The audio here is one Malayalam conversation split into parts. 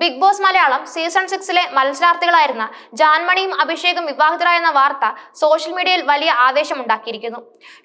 ബിഗ് ബോസ് മലയാളം സീസൺ സിക്സിലെ മത്സരാർത്ഥികളായിരുന്ന ജാൻമണിയും അഭിഷേകും വിവാഹിതരായെന്ന വാർത്ത സോഷ്യൽ മീഡിയയിൽ വലിയ ആവേശമുണ്ടാക്കിയിരിക്കുന്നു.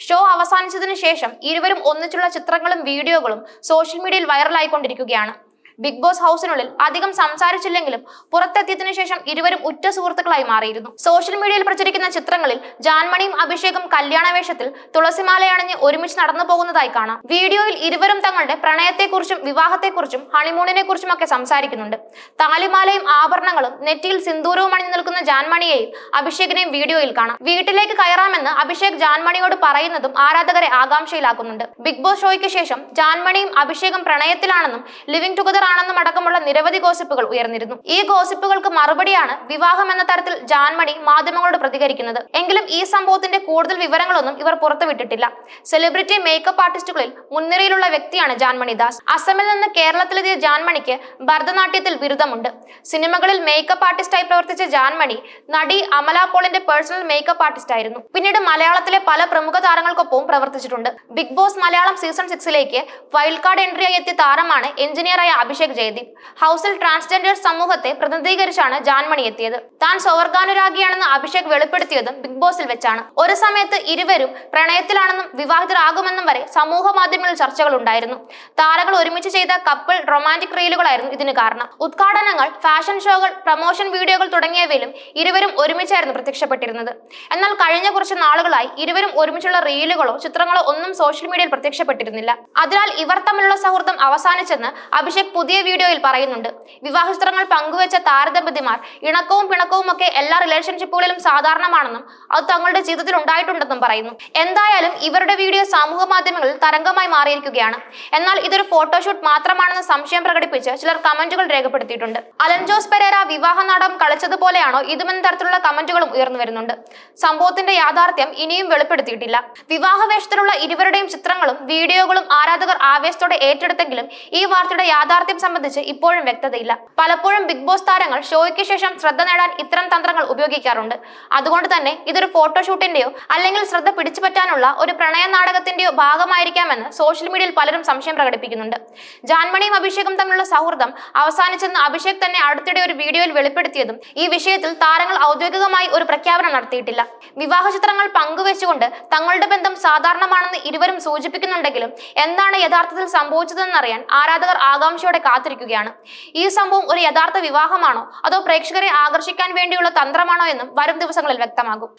ഷോ അവസാനിച്ചതിനു ശേഷം ഇരുവരും ഒന്നിച്ചുള്ള ചിത്രങ്ങളും വീഡിയോകളും സോഷ്യൽ മീഡിയയിൽ വൈറലായിക്കൊണ്ടിരിക്കുകയാണ്. ബിഗ് ബോസ് ഹൗസിനുള്ളിൽ അധികം സംസാരിച്ചില്ലെങ്കിലും പുറത്തെത്തിയതിനു ശേഷം ഇരുവരും ഉറ്റ സുഹൃത്തുക്കളായി മാറിയിരുന്നു. സോഷ്യൽ മീഡിയയിൽ പ്രചരിക്കുന്ന ചിത്രങ്ങളിൽ ജാൻമണിയും അഭിഷേകും കല്യാണവേഷത്തിൽ തുളസിമാലയണിഞ്ഞ് ഒരുമിച്ച് നടന്നു പോകുന്നതായി കാണാം. വീഡിയോയിൽ ഇരുവരും തങ്ങളുടെ പ്രണയത്തെക്കുറിച്ചും വിവാഹത്തെക്കുറിച്ചും ഹണിമൂണിനെ കുറിച്ചും ഒക്കെ സംസാരിക്കുന്നുണ്ട്. താലിമാലയും ആഭരണങ്ങളും നെറ്റിയിൽ സിന്ദൂരവും അണിഞ്ഞു നിൽക്കുന്ന ജാൻമണിയെയും അഭിഷേകിനെയും വീഡിയോയിൽ കാണാം. വീട്ടിലേക്ക് കയറാമെന്ന് അഭിഷേക് ജാൻമണിയോട് പറയുന്നതും ആരാധകരെ ആകാംക്ഷയിലാക്കുന്നുണ്ട്. ബിഗ് ബോസ് ഷോയ്ക്ക് ശേഷം ജാൻമണിയും അഭിഷേകും പ്രണയത്തിലാണെന്നും ലിവിംഗ് ടുഗദർ ആണെന്നും അടക്കമുള്ള നിരവധി ഗോസിപ്പുകൾ ഉയർന്നിരുന്നു. ഈ ഗോസിപ്പുകൾക്ക് മറുപടിയാണ് വിവാഹം എന്ന തരത്തിൽ ജാൻമണി മാധ്യമങ്ങളോട് പ്രതികരിക്കുന്നത്. എങ്കിലും ഈ സംഭവത്തിന്റെ കൂടുതൽ വിവരങ്ങളൊന്നും ഇവർ പുറത്തുവിട്ടിട്ടില്ല. സെലിബ്രിറ്റി മേക്കപ്പ് ആർട്ടിസ്റ്റുകളിൽ മുൻനിരയിലുള്ള വ്യക്തിയാണ് ജാൻമണി ദാസ്. അസമിൽ നിന്ന് കേരളത്തിലെത്തിയ ജാൻമണിക്ക് ഭരതനാട്യത്തിൽ ബിരുദമുണ്ട്. സിനിമകളിൽ മേക്കപ്പ് ആർട്ടിസ്റ്റായി പ്രവർത്തിച്ച ജാൻമണി നടി അമല പോളിന്റെ പേഴ്സണൽ മേക്കപ്പ് ആർട്ടിസ്റ്റ് ആയിരുന്നു പിന്നീട് മലയാളത്തിലെ പല പ്രമുഖ താരങ്ങൾക്കൊപ്പവും പ്രവർത്തിച്ചിട്ടുണ്ട്. ബിഗ് ബോസ് മലയാളം സീസൺ സിക്സിലേക്ക് വൈൽഡ് കാർഡ് എൻട്രിയായി എത്തിയ താരമാണ് എഞ്ചിനീയറായ അഭിഷേക് ജയദീപ്. ഹൗസിൽ ട്രാൻസ്ജെൻഡർ സമൂഹത്തെ പ്രതിനിധീകരിച്ചാണ് ജാൻമണി എത്തിയത്. താൻ സ്വവർഗാനുരാഗിയാണെന്ന് അഭിഷേക് വെളിപ്പെടുത്തിയതും ബിഗ് ബോസിൽ വെച്ചാണ്. ഒരു സമയത്ത് ഇരുവരും പ്രണയത്തിലാണെന്നും വിവാഹിതരാകുമെന്നും വരെ സമൂഹ മാധ്യമങ്ങളിൽ ചർച്ചകൾ ഉണ്ടായിരുന്നു. താരങ്ങൾ ഒരുമിച്ച് ചെയ്ത കപ്പിൾ റൊമാന്റിക് റീലുകളായിരുന്നു ഇതിന് കാരണം. ഉദ്ഘാടനങ്ങൾ ഫാഷൻ ഷോകൾ പ്രൊമോഷൻ വീഡിയോകൾ തുടങ്ങിയവയിലും ഇരുവരും ഒരുമിച്ചായിരുന്നു പ്രത്യക്ഷപ്പെട്ടിരുന്നത്. എന്നാൽ കഴിഞ്ഞ കുറച്ച് നാളുകളായി ഇരുവരും ഒരുമിച്ചുള്ള റീലുകളോ ചിത്രങ്ങളോ ഒന്നും സോഷ്യൽ മീഡിയയിൽ പ്രത്യക്ഷപ്പെട്ടിരുന്നില്ല. അതിനാൽ ഇവർ തമ്മിലുള്ള സൗഹൃദം അവസാനിച്ചെന്ന് അഭിഷേക് പുതിയ വീഡിയോയിൽ പറയുന്നുണ്ട്. വിവാഹ ചിത്രങ്ങൾ പങ്കുവച്ച താരദമ്പതിമാർ ഇണക്കവും പിണക്കവും ഒക്കെ എല്ലാ റിലേഷൻഷിപ്പുകളിലും സാധാരണമാണെന്നും അത് തങ്ങളുടെ ജീവിതത്തിൽ ഉണ്ടായിട്ടുണ്ടെന്നും പറയുന്നു. എന്തായാലും ഇവരുടെ വീഡിയോ സമൂഹ മാധ്യമങ്ങളിൽ തരംഗമായി മാറിയിരിക്കുകയാണ്. എന്നാൽ ഇതൊരു ഫോട്ടോഷൂട്ട് മാത്രമാണെന്ന് സംശയം പ്രകടിപ്പിച്ച് ചിലർ കമന്റുകൾ രേഖപ്പെടുത്തിയിട്ടുണ്ട്. അലൻ ജോസ് പെരേര വിവാഹ നാടകം കളിച്ചതുപോലെയാണോ ഇതുമെന്ന തരത്തിലുള്ള കമന്റുകളും ഉയർന്നു വരുന്നുണ്ട്. സംഭവത്തിന്റെ യാഥാർത്ഥ്യം ഇനിയും വെളിപ്പെടുത്തിയിട്ടില്ല. വിവാഹവേഷത്തിലുള്ള ഇരുവരുടെയും ചിത്രങ്ങളും വീഡിയോകളും ആരാധകർ ആവേശത്തോടെ ഏറ്റെടുത്തെങ്കിലും ഈ വാർത്തയുടെ യാഥാർത്ഥ്യം സംബന്ധിച്ച് ഇപ്പോഴും വ്യക്തതയില്ല. പലപ്പോഴും ബിഗ് ബോസ് താരങ്ങൾ ഷോയ്ക്ക് ശേഷം ശ്രദ്ധ നേടാൻ ഇത്തരം തന്ത്രങ്ങൾ ഉപയോഗിക്കാറുണ്ട്. അതുകൊണ്ട് തന്നെ ഇതൊരു ഫോട്ടോഷൂട്ടിന്റെയോ അല്ലെങ്കിൽ ശ്രദ്ധ പിടിച്ചു പറ്റാനുള്ള ഒരു പ്രണയ നാടകത്തിന്റെയോ ഭാഗമായിരിക്കാമെന്ന് സോഷ്യൽ മീഡിയയിൽ പലരും സംശയം പ്രകടിപ്പിക്കുന്നുണ്ട്. ജാൻമണിയും അഭിഷേകും തമ്മിലുള്ള സൗഹൃദം അവസാനിച്ചെന്ന് അഭിഷേക് തന്നെ അടുത്തിടെ ഒരു വീഡിയോയിൽ വെളിപ്പെടുത്തിയതും ഈ വിഷയത്തിൽ താരങ്ങൾ ഔദ്യോഗികമായി ഒരു പ്രഖ്യാപനം നടത്തിയിട്ടില്ല. വിവാഹ ചിത്രങ്ങൾ പങ്കുവെച്ചുകൊണ്ട് തങ്ങളുടെ ബന്ധം സാധാരണമാണെന്ന് ഇരുവരും സൂചിപ്പിക്കുന്നുണ്ടെങ്കിലും എന്താണ് യഥാർത്ഥത്തിൽ സംഭവിച്ചതെന്നറിയാൻ ആരാധകർ ആകാംക്ഷയോടെ കാത്തിരിക്കുകയാണ്. ഈ സംഭവം ഒരു യഥാർത്ഥ വിവാഹമാണോ? അതോ പ്രേക്ഷകരെ ആകർഷിക്കാൻ വേണ്ടിയുള്ള തന്ത്രമാണോ എന്നും വരും ദിവസങ്ങളിൽ വ്യക്തമാകും.